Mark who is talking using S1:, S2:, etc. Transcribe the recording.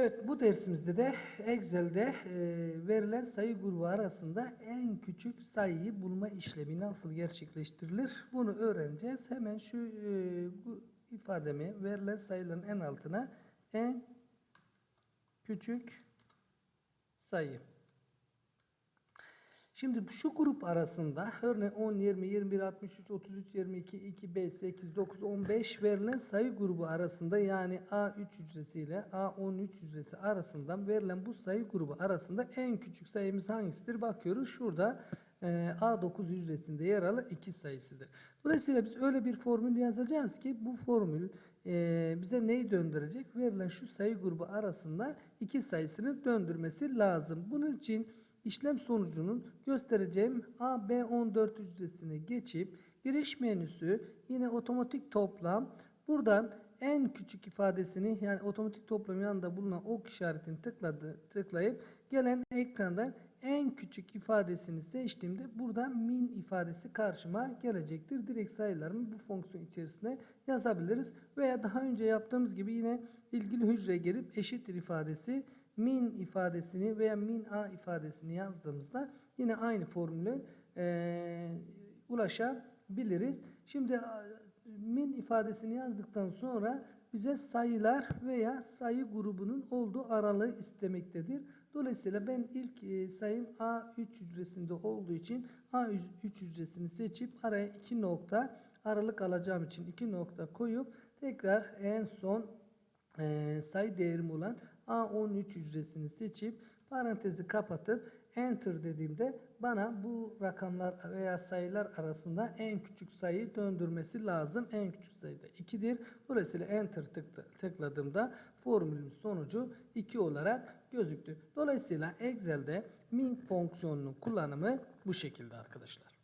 S1: Evet bu dersimizde de Excel'de e, verilen sayı grubu arasında en küçük sayıyı bulma işlemi nasıl gerçekleştirilir? Bunu öğreneceğiz. Hemen şu e, bu ifademi verilen sayıların en altına en küçük sayı. Şimdi şu grup arasında örneğin 10, 20, 21, 63, 33, 22, 2, 5, 8, 9, 15 verilen sayı grubu arasında yani A3 hücresi ile A13 hücresi arasından verilen bu sayı grubu arasında en küçük sayımız hangisidir? Bakıyoruz şurada e, A9 hücresinde yer alan 2 sayısıdır. Dolayısıyla biz öyle bir formül yazacağız ki bu formül bize neyi döndürecek? Verilen şu sayı grubu arasında 2 sayısını döndürmesi lazım. Bunun için İşlem sonucunun göstereceğim AB14 hücresine geçip giriş menüsü yine otomatik toplam buradan en küçük ifadesini yani otomatik toplam yanında bulunan ok işaretini tıkladı, tıklayıp gelen ekrandan en küçük ifadesini seçtiğimde buradan min ifadesi karşıma gelecektir. Direkt sayılarımı bu fonksiyon içerisine yazabiliriz. Veya daha önce yaptığımız gibi yine ilgili hücreye gelip eşittir ifadesi min ifadesini veya min a ifadesini yazdığımızda yine aynı formüle e, ulaşabiliriz. Şimdi min ifadesini yazdıktan sonra bize sayılar veya sayı grubunun olduğu aralığı istemektedir. Dolayısıyla ben ilk e, sayım A3 hücresinde olduğu için A3 hücresini seçip araya 2 nokta aralık alacağım için 2 nokta koyup tekrar en son e, sayı değerim olan A13 hücresini seçip parantezi kapatıp enter dediğimde bana bu rakamlar veya sayılar arasında en küçük sayıyı döndürmesi lazım. En küçük sayı da 2'dir. Dolayısıyla enter tıkla- tıkladığımda formülün sonucu 2 olarak gözüktü. Dolayısıyla Excel'de min fonksiyonunun kullanımı bu şekilde arkadaşlar.